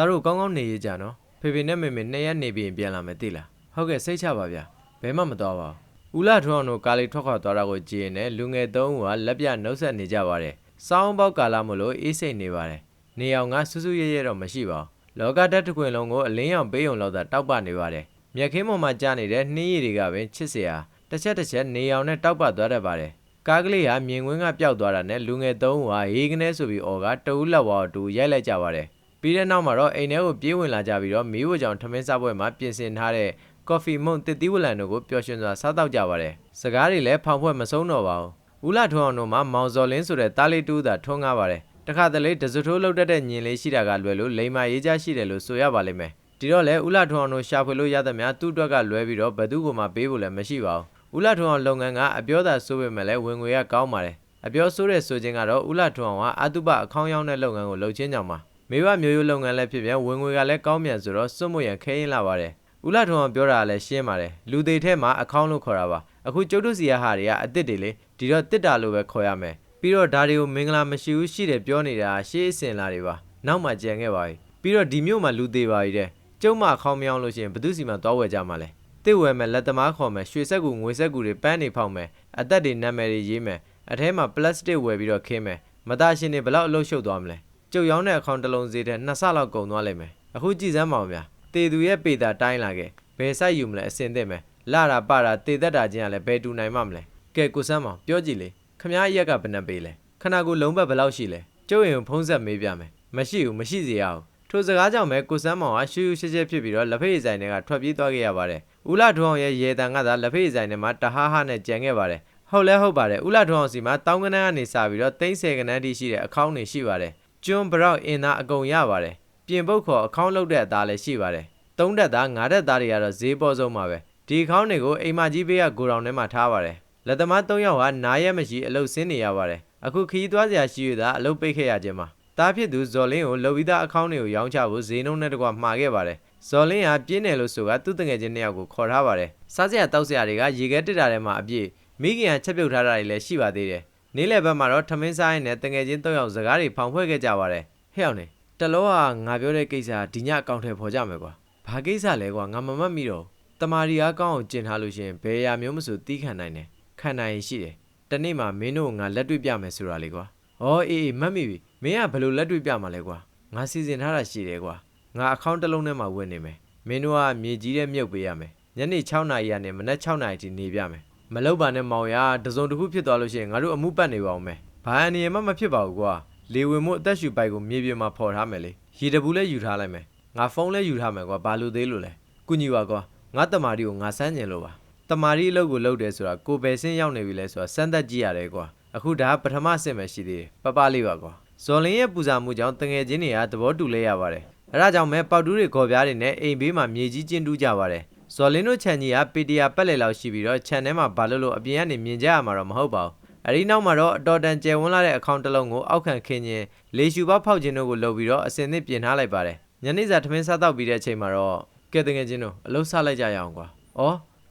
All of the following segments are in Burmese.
သားတို့ကောင်းကောင်းနေရကြနော်ဖေဖေနဲ့မေမေနှစ်ရက်နေပြီးရင်ပြန်လာမယ်သိလားဟုတ်ကဲ့စိတ်ချပါဗျာဘယ်မှမတော်ပါဘူးဦးလာထွန်းအောင်တို့ကားလေးထွက်ခွာသွားတာကိုကြည့်ရင်လည်းလူငယ်သုံးဦးကလက်ပြနှုတ်ဆက်နေကြပါတယ်စောင်းပေါက်ကာလာမလို့အေးစိတ်နေပါတယ်နေအောင်ကစူးစူးရဲရဲတော့မရှိပါဘူးလောကဓာတ်တစ်ခွင်လုံးကိုအလင်းရောင်ပေးုံလောက်သာတောက်ပနေပါတယ်မြက်ခင်းပေါ်မှာကြားနေတဲ့နှင်းရည်တွေကပင်ချစ်စရာတစ်ချက်တစ်ချက်နေအောင်နဲ့တောက်ပသွားတတ်ပါတယ်ကားကလေးဟာမြင်ကွင်းကပျောက်သွားတာနဲ့လူငယ်သုံးဦးဟာရေးကနေဆိုပြီးအော်ကတဦးလက်ဝါးတူရိုက်လိုက်ကြပါတယ် ပြီးတဲ့နောက်မှာတော့အိမ်ထဲကိုပြေးဝင်လာကြပြီးတော့မီးဝကြောင်ထမင်းစားပွဲမှာပြင်ဆင်ထားတဲ့ကော်ဖီမုန့်တစ်သီးဝလံတို့ကိုပျော်ရွှင်စွာစားတောက်ကြပါတယ်။စကားတွေလည်းဖောင်ဖွဲ့မဆုံးတော့ပါဘူး။ဦးလာထွန်းအောင်တို့မှာမောင်စော်လင်းဆိုတဲ့တားလေးတူးသာထွန်းကားပါတယ်။တခါတလေတစထိုးလောက်တတ်တဲ့ညင်လေးရှိတာကလွယ်လို့လိမ္မာရေးကြရှိတယ်လို့ဆိုရပါလိမ့်မယ်။ဒီတော့လေဦးလာထွန်းအောင်တို့ရှာဖွေလို့ရသမျှသူ့အတွက်ကလွဲပြီးတော့ဘသူ့ကိုမှပေးဖို့လည်းမရှိပါဘူး။ဦးလာထွန်းအောင်လုပ်ငန်းကအပြောသာဆိုပေမဲ့လည်းဝင်ငွေကကောင်းပါတယ်။အပြောဆိုးတဲ့ဆိုခြင်းကတော့ဦးလာထွန်းအောင်ကအတုပအခေါင်းရောက်တဲ့လုပ်ငန်းကိုလုပ်ချင်းကြောင်ပါ။ မေဘမျိုးရိုးလုပ်ငန်းလည်းဖြစ်ပြန်ဝင်ငွေကလည်းကောင်းမြန်ဆိုတော့စွတ်မွရန်ခဲရင်လာပါတယ်။ဦးလာထွန်းအောင်ပြောတာကလည်းရှင်းပါတယ်။လူသေးထဲမှာအကောင့်လို့ခေါ်တာပါ။အခုကျုပ်တို့စီရဟာတွေကအစ်စ်တွေလေဒီတော့တစ်တာလို့ပဲခေါ်ရမယ်။ပြီးတော့ဒါတွေကိုမင်္ဂလာမရှိဘူးရှိတယ်ပြောနေတာရှေးအစင်လာတွေပါ။နောက်မှကြံခဲ့ပါပြီ။ပြီးတော့ဒီမျိုးမှာလူသေးပါပြီတဲ့။ကျုံမအခေါင်းမယောင်းလို့ရှိရင်ဘသူစီမှာသွားဝယ်ကြမှာလဲ။တစ်ဝယ်မယ်လက်သမားခေါ်မယ်ရွှေဆက်ကူငွေဆက်ကူတွေပန်းနေဖောက်မယ်အသက်တွေနာမည်တွေရေးမယ်အထဲမှာပလတ်စတစ်ဝယ်ပြီးတော့ခင်းမယ်မသားရှင်တွေဘယ်လောက်အလုပ်ရှုပ်သွားမလဲ ကျုပ်ရောင်းတဲ့အခေါင်တစ်လုံးဈေးတဲ့နှစ်ဆလောက်ကုန်သွားလိမ့်မယ်အခုကြည်စမ်းပါဦးဗျာတေသူရဲ့ပေတာတိုင်းလာခဲ့ဘယ်ဆိုင်ယူမလဲအစင်သင့်မယ်လာတာပတာတေသက်တာချင်းကလည်းဘယ်တူနိုင်မှမလဲကဲကိုစမ်းမောင်ပြောကြည့်လေခမားရက်ကဘယ်နှပေးလဲခဏကိုလုံးဘက်ဘယ်လောက်ရှိလဲကျုပ်ရင်ဖုံးဆက်မေးပြမယ်မရှိဘူးမရှိစေရအောင်ထိုစကားကြောင့်ပဲကိုစမ်းမောင်ကရှူးရှူးရှက်ရှက်ဖြစ်ပြီးတော့လက်ဖေးဆိုင်တွေကထွက်ပြေးသွားခဲ့ရပါတယ်ဦးလာထွန်းအောင်ရဲ့ရေတံကသာလက်ဖေးဆိုင်တွေမှာတဟားဟာနဲ့ကြံခဲ့ပါတယ်ဟုတ်လဲဟုတ်ပါတယ်ဦးလာထွန်းအောင်စီမှာတောင်းကနန်းကနေစပြီးတော့သိန်းဆယ်ကနန်းတိရှိတဲ့အကောင့်တွေရှိပါတယ် ကျွန်းဘရောက်အင်သားအကုန်ရပါတယ်ပြင်ပုတ်ခေါ်အကောင့်လုပ်တဲ့အသားလည်းရှိပါတယ်သုံးတက်သားငါးတက်သားတွေကတော့ဈေးပေါ်ဆုံးပါပဲဒီအကောင့်တွေကိုအိမ်မကြီးဘေးကဂိုဒေါန်ထဲမှာထားပါတယ်လက်သမား၃ယောက်ဟာနားရက်မရှိအလုပ်ဆင်းနေရပါတယ်အခုခီးသွားစရာရှိရတာအလုပ်ပိတ်ခဲ့ရခြင်းပါတားဖြစ်သူဇော်လင်းကိုလုံပြီးသားအကောင့်တွေကိုရောင်းချဖို့ဈေးနှုန်းနဲ့တကွမှာခဲ့ပါတယ်ဇော်လင်းဟာပြင်းတယ်လို့ဆိုကသူ့တငယ်ချင်းနှစ်ယောက်ကိုခေါ်ထားပါတယ်စားစရာတောက်စရာတွေကရေခဲတစ်တာထဲမှာအပြည့်မိခင်ကချက်ပြုတ်ထားတာတွေလည်းရှိပါသေးတယ် နေ့လယ်ဘက်မှာတော့ထမင်းစားရင်လည်းတငယ်ချင်း၃ယောက်စကားတွေဖောင်ဖွဲ့ခဲ့ကြပါတယ်ဟဲ့အောင်နေတလောကငါပြောတဲ့ကိစ္စဒီညအကောင့်ထဲပေါ်ကြမယ်ကွာဘာကိစ္စလဲကွာငါမမတ်မိတော့တမာရီအားကောင်းအောင်ကျင်ထားလို့ရှရင်ဘယ်ရာမျိုးမဆိုတီးခံနိုင်တယ်ခံနိုင်ရင်ရှိတယ်တနေ့မှမင်းတို့ငါလက်တွေ့ပြမယ်ဆိုတာလေကွာဩအေးအေးမတ်မိပြီမင်းကဘယ်လိုလက်တွေ့ပြမှာလဲကွာငါစီစဉ်ထားတာရှိတယ်ကွာငါအကောင့်တစ်လုံးထဲမှာဝင်နေမယ်မင်းတို့ကမြေကြီးတဲ့မြုပ်ပေးရမယ်ညနေ6နာရီကနေမနက်6နာရီထိနေပြမယ် မလောက်ပါနဲ့မောင်ရတစုံတစ်ခုဖြစ်သွားလို့ရှိရင်ငါတို့အမှုပတ်နေပါအောင်မယ်ဘာအနေမှမဖြစ်ပါဘူးကွာလေဝင်မှုအသက်ရှူပိုက်ကိုမြေပြင်မှာဖော်ထားမယ်လေရေတဘူးလည်းယူထားလိုက်မယ်ငါဖုန်းလည်းယူထားမယ်ကွာဘာလို့သေးလို့လဲကုညီပါကွာငါတမာရီကိုငါစမ်းကျင်လို့ပါတမာရီအလုပ်ကိုလုပ်တယ်ဆိုတာကိုပဲစင်းရောက်နေပြီလဲဆိုတာစမ်းသက်ကြည့်ရတယ်ကွာအခုဒါကပထမဆင့်ပဲရှိသေးတယ်ပပလေးပါကွာဇော်လင်းရဲ့ပူဇာမှုကြောင့်တငယ်ချင်းတွေကသဘောတူလဲရပါတယ်အဲဒါကြောင့်မဲပေါက်တူးတွေခေါ်ပြားတွေနဲ့အိမ်ဘေးမှာမြေကြီးကျင်းတူးကြပါတယ် ဇော်လင်းတို့ခြံကြီးကပီတရာပက်လေလောက်ရှိပြီးတော့ခြံထဲမှာဘာလို့လို့အပြင်ကနေမြင်ကြရမှာတော့မဟုတ်ပါဘူးအဲဒီနောက်မှာတော့အတော်တန်ကျယ်ဝန်းလာတဲ့အကောင့်တစ်လုံးကိုအောက်ခံခင်းခြင်းလေရှူပေါက်ဖောက်ခြင်းတို့ကိုလုပ်ပြီးတော့အစင်သစ်ပြင်ထားလိုက်ပါတယ်ညနေစာထမင်းစားတော့ပြီးတဲ့အချိန်မှာတော့ကဲတငယ်ချင်းတို့အလုံးစားလိုက်ကြရအောင်ကွာဩ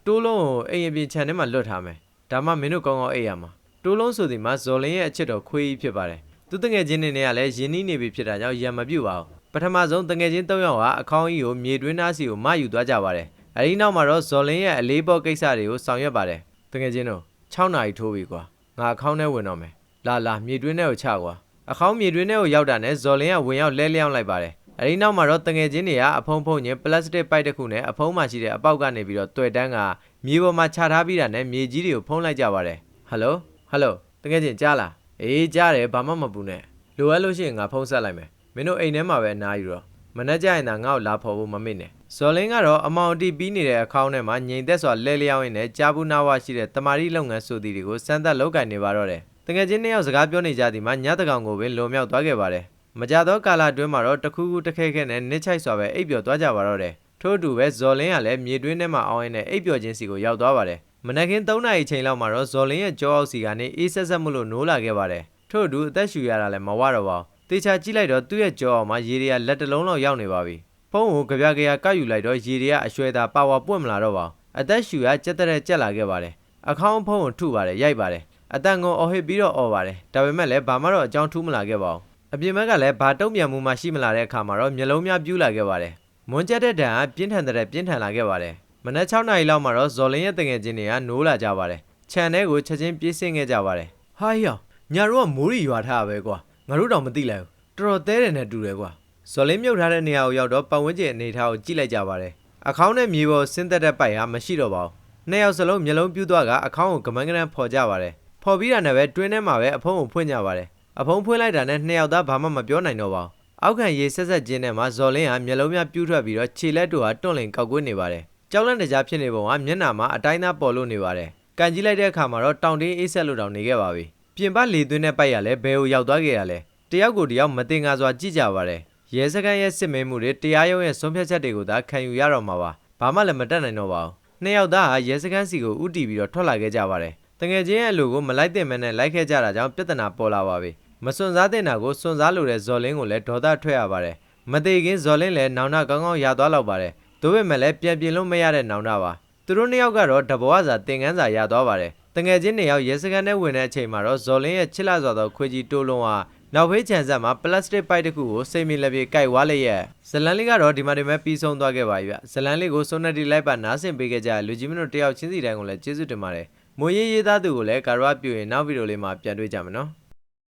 တိုးလုံးကိုအိမ်အပြင်ခြံထဲမှာလွတ်ထားမယ်ဒါမှမင်းတို့ကောင်းကောင်းအိပ်ရမှာတိုးလုံးဆိုဒီမှာဇော်လင်းရဲ့အချစ်တော်ခွေးကြီးဖြစ်ပါတယ်သူတငယ်ချင်းတွေနဲ့ကလည်းယင်းနှီးနေပြီဖြစ်တာကြောင့်ရံမပြုတ်ပါဘူးပထမဆုံးတငယ်ချင်း၃ယောက်ဟာအခေါင်းကြီးကိုမြေတွင်းသားစီကိုမယူသွားကြပါတယ် အဲဒီနောက်မှာတော့ဇော်လင်းရဲ့အလေးပေါ်ကိစ္စတွေကိုဆောင်ရွက်ပါတယ်တကယ်ချင်းတို့6နာရီထိုးပြီကွာငါအခေါင်းထဲဝင်တော့မယ်လာလာမြေတွင်းထဲကိုချကွာအခေါင်းမြေတွင်းထဲကိုရောက်တာနဲ့ဇော်လင်းကဝင်ရောက်လဲလျောင်းလိုက်ပါတယ်အဲဒီနောက်မှာတော့တငယ်ချင်းတွေကအဖုံးဖုံးချင်းပလတ်စတစ်ပိုက်တစ်ခုနဲ့အဖုံးမှရှိတဲ့အပေါက်ကနေပြီးတော့တွေ့တန်းကမြေပေါ်မှာချထားပြီးတာနဲ့မြေကြီးတွေကိုဖုံးလိုက်ကြပါတယ်ဟယ်လိုဟယ်လိုတကယ်ချင်းကြားလားအေးကြားတယ်ဘာမှမပူနဲ့လိုအပ်လို့ရှိရင်ငါဖုံးဆက်လိုက်မယ်မင်းတို့အိမ်ထဲမှာပဲအနားယူတော့ မနှက်ကြရင်သာငါ့ကိုလာဖော်ဖို့မမေ့နဲ့ဇော်လင်းကတော့အမောင်တီပြီးနေတဲ့အခေါင်းထဲမှာငြိမ်သက်စွာလဲလျောင်းရင်းနဲ့ကြားဘူးနာဝရှိတဲ့တမာရီလုပ်ငန်းဆိုသည်တွေကိုစမ်းသပ်လုပ်ကင်နေပါတော့တယ်တကယ်ချင်းနှစ်ယောက်စကားပြောနေကြသည်မှာညတကောင်ကိုပင်လွန်မြောက်သွားခဲ့ပါတယ်မကြသောကာလအတွင်းမှာတော့တခုခုတခဲခဲနဲ့နစ်ချိုက်စွာပဲအိပ်ပျော်သွားကြပါတော့တယ်ထို့အတူပဲဇော်လင်းကလည်းမြေတွင်းထဲမှာအောင်းရင်းနဲ့အိပ်ပျော်ခြင်းစီကိုရောက်သွားပါတယ်မနက်ခင်း3နာရီချိန်လောက်မှာတော့ဇော်လင်းရဲ့ကြောအောက်စီကနေအေးဆက်ဆက်မှုလို့နိုးလာခဲ့ပါတယ်ထို့အတူအသက်ရှူရတာလည်းမဝတော့ပါဘူး တေချာကြည့်လိုက်တော့သူ့ရဲ့ကြောအောက်မှာရေတွေကလက်တလုံးလောက်ရောက်နေပါပြီဖုန်းကိုကြပြကြရကောက်ယူလိုက်တော့ရေတွေကအရွှဲသာပါဝါပွင့်မလာတော့ပါဘူးအသက်ရှူရကြက်တဲ့ကြက်လာခဲ့ပါတယ်အခေါင်းဖုန်းကိုထုပါတယ်ရိုက်ပါတယ်အတန်ကိုအော်ဟစ်ပြီးတော့အော်ပါတယ်ဒါပေမဲ့လည်းဘာမှတော့အကြောင်းထူးမလာခဲ့ပါဘူးအပြင်ဘက်ကလည်းဘာတုံ့ပြန်မှုမှရှိမလာတဲ့အခါမှာတော့မျက်လုံးများပြူးလာခဲ့ပါတယ်မွန်ကျက်တဲ့ဒဏ်ကပြင်းထန်တဲ့ပြင်းထန်လာခဲ့ပါတယ်မနက်6နာရီလောက်မှာတော့ဇော်လင်းရဲ့တငယ်ချင်းတွေကနိုးလာကြပါတယ်ခြံထဲကိုချက်ချင်းပြေးဆင်းခဲ့ကြပါတယ်ဟာဟေ့ညာတို့ကမိုးရီရွာထားတာပဲကွာ ငါတို့တော့မသိလိုက်ဘူးတော်တော်သေးတယ်နဲ့တူတယ်ကွာဇော်လင်းမြုပ်ထားတဲ့နေရာကိုရောက်တော့ပတ်ဝန်းကျင်အနေအထားကိုကြည့်လိုက်ကြပါတယ်အခေါင်းနဲ့မြေပေါ်ဆင်းသက်တဲ့ပိုက်ဟာမရှိတော့ပါဘူးနှစ်ယောက်စလုံးမျက်လုံးပြူးသွားကအခေါင်းကိုကမန်းကနန်းဖော်ကြပါတယ်ဖော်ပြီးတာနဲ့ပဲတွင်းထဲမှာပဲအဖုံးကိုဖွင့်ကြပါတယ်အဖုံးဖွင့်လိုက်တာနဲ့နှစ်ယောက်သားဘာမှမပြောနိုင်တော့ပါဘူးအောက်ခံရေဆက်ဆက်ချင်းထဲမှာဇော်လင်းဟာမျက်လုံးများပြူးထွက်ပြီးတော့ခြေလက်တို့ဟာတွန့်လင်ကောက်ကွေးနေပါတယ်ကြောက်လန့်တကြားဖြစ်နေပုံကမျက်နှာမှာအတိုင်းသားပေါ်လို့နေပါတယ်ကန်ကြည့်လိုက်တဲ့အခါမှာတော့တောင်တင်းအေးဆက်လို့တောင်နေခဲ့ပါပြီ ပြင်ပလေသွင်းတဲ့ပိုက်ရလဲဘယ်ကိုရောက်သွားခဲ့ရလဲတယောက်ကိုတယောက်မတင်ငါစွာကြည့်ကြပါတယ်ရဲစခန်းရဲ့စစ်မေးမှုတွေတရားရုံးရဲ့ဆုံးဖြတ်ချက်တွေကိုသာခံယူရတော့မှာပါဘာမှလည်းမတတ်နိုင်တော့ပါဘူးနှစ်ယောက်သားဟာရဲစခန်းစီကိုဥတီပြီးတော့ထွက်လာခဲ့ကြပါတယ်တငယ်ချင်းရဲ့အလိုကိုမလိုက်တဲ့မဲနဲ့လိုက်ခဲ့ကြတာကြောင့်ပြဿနာပေါ်လာပါပြီမစွန့်စားတဲ့နာကိုစွန့်စားလိုတဲ့ဇော်လင်းကိုလည်းဒေါသထွက်ရပါတယ်မသေးခင်ဇော်လင်းလည်းနောင်နာကောင်းကောင်းရသွားတော့ပါတယ်ဒါပေမဲ့လည်းပြန်ပြင်လို့မရတဲ့နောင်နာပါသူတို့နှစ်ယောက်ကတော့တဘဝစာသင်ခန်းစာရသွားပါတယ်တ ငယ်ချင်းနှစ်ယောက်ရဲစခန်းထဲဝင်တဲ့အချိန်မှာတော့ဇော်လင်းရဲ့ချစ်လာစွာသောခွေကြီးတိုးလုံးဟာနောက်ဖေးချန်ဆက်မှာပလတ်စတစ်ပိုက်တစ်ခုကိုစိတ်မီလက်ပြေကိုက်ဝါလိုက်ရဲ့ဇလန်လေးကတော့ဒီမှာဒီမဲ့ပြီးဆုံးသွားခဲ့ပါပြီဗျဇလန်လေးကိုစုံနတီလိုက်ပါနားဆင်ပေးခဲ့ကြတဲ့လူကြီးမင်းတို့တယောက်ချင်းစီတိုင်းကိုလည်းကျေးဇူးတင်ပါတယ်မိုးရေးရေးသားသူကိုလည်းကာရဝပြုရင်နောက်ဗီဒီယိုလေးမှာပြန်တွေ့ကြမယ်နော်